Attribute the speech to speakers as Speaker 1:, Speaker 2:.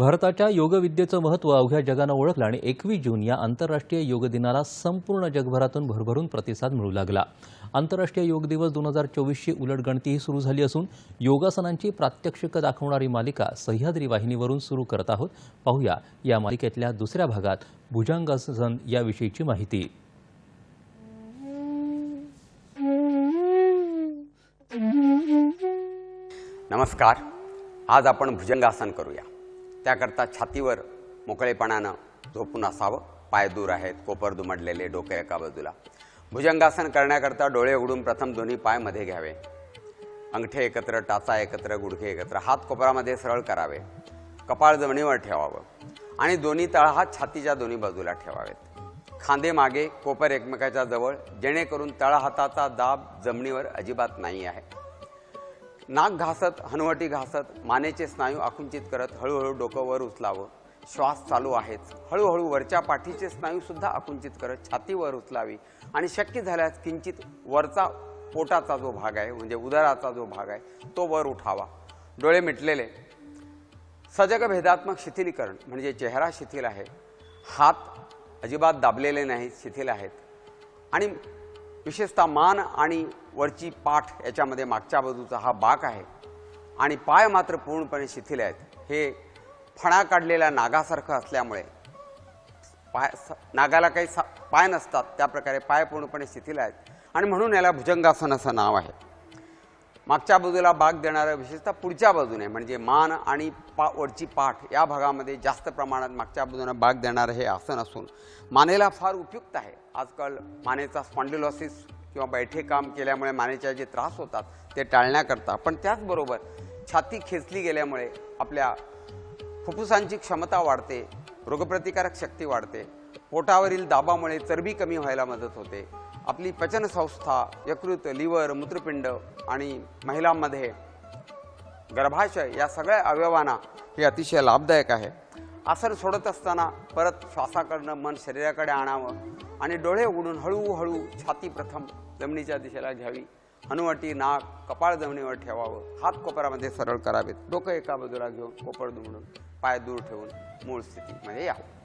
Speaker 1: भारताच्या योगविद्येचं महत्त्व अवघ्या जगानं ओळखलं आणि एकवीस जून या आंतरराष्ट्रीय योग दिनाला संपूर्ण जगभरातून भरभरून प्रतिसाद मिळू लागला. आंतरराष्ट्रीय योग दिवस दोन हजार चोवीसची उलटगणतीही सुरू झाली असून योगासनांची प्रात्यक्षिकं दाखवणारी मालिका सह्याद्री वाहिनीवरून सुरू करत आहोत. पाहूया या मालिकेतल्या दुसऱ्या भागात भुजंगासन याविषयीची माहिती.
Speaker 2: नमस्कार. आज आपण भुजंगासन करूया. त्याकरता छातीवर मोकळेपणानं झोपून असावं. पाय दूर आहेत कोपर दुमडलेले डोके एका बाजूला. भुजंगासन करण्याकरता डोळे उघडून प्रथम दोन्ही पायमध्ये घ्यावे. अंगठे एकत्र टाचा एकत्र गुडघे एकत्र हात कोपरामध्ये सरळ करावे. कपाळ जमिनीवर ठेवावं. आणि दोन्ही तळहात छातीच्या दोन्ही बाजूला ठेवावेत. खांदे मागे कोपर एकमेकाच्या जवळ जेणेकरून तळहाताचा दाब जमिनीवर अजिबात नाही आहे. नाक घासत हनवटी घासत मानेचे स्नायू आकुंचित करत हळूहळू डोकं वर उचलावं. श्वास चालू आहेच. हळूहळू वरच्या पाठीचे स्नायू सुद्धा आकुंचित करत छातीवर उचलावी. आणि शक्य झाल्यास किंचित वरचा पोटाचा जो भाग आहे म्हणजे उदराचा जो भाग आहे तो वर उठावा. डोळे मिटलेले. सजग भेदात्मक शिथिलीकरण म्हणजे चेहरा शिथिल आहे. हात अजिबात दाबलेले नाहीत शिथिल आहेत. आणि विशेषतः मान आणि वरची पाठ याच्यामध्ये मागच्या बाजूचा हा बाक आहे. आणि पाय मात्र पूर्णपणे शिथिल आहेत. हे फणा काढलेल्या नागासारखं असल्यामुळे पाय स- नागाला काही सा पाय नसतात. त्याप्रकारे पाय पूर्णपणे शिथिल आहेत. आणि म्हणून याला भुजंगासन असं नाव आहे. मागच्या बाजूला भाग देणारं विशेषतः पुढच्या बाजूने म्हणजे मान आणि पा वरची पाठ या भागामध्ये जास्त प्रमाणात मागच्या बाजूने भाग देणारं हे आसन असून मानेला फार उपयुक्त आहे. आजकाल मानेचा स्पॉन्डिलॉसिस किंवा बैठे काम केल्यामुळे मानेचे जे त्रास होतात ते टाळण्याकरता पण त्याचबरोबर छाती खेचली गेल्यामुळे आपल्या फुफ्फुसांची क्षमता वाढते रोगप्रतिकारक शक्ती वाढते पोटावरील दाबामुळे चरबी कमी व्हायला मदत होते. आपली पचनसंस्था यकृत लिव्हर मूत्रपिंड आणि महिलांमध्ये गर्भाशय या सगळ्या अवयवांना हे अतिशय लाभदायक आहे. आसन सोडत असताना परत श्वासाकडनं मन शरीराकडे आणावं आणि डोळे उघडून हळूहळू छाती प्रथम जमिनीच्या दिशेला घ्यावी. हनुवटी नाक कपाळ जमिनीवर ठेवावं. हात कोपरामध्ये सरळ करावेत. डोकं एका बाजूला घेऊन कोपर दुमडून पाय दूर ठेवून मूळ स्थितीमध्ये यावं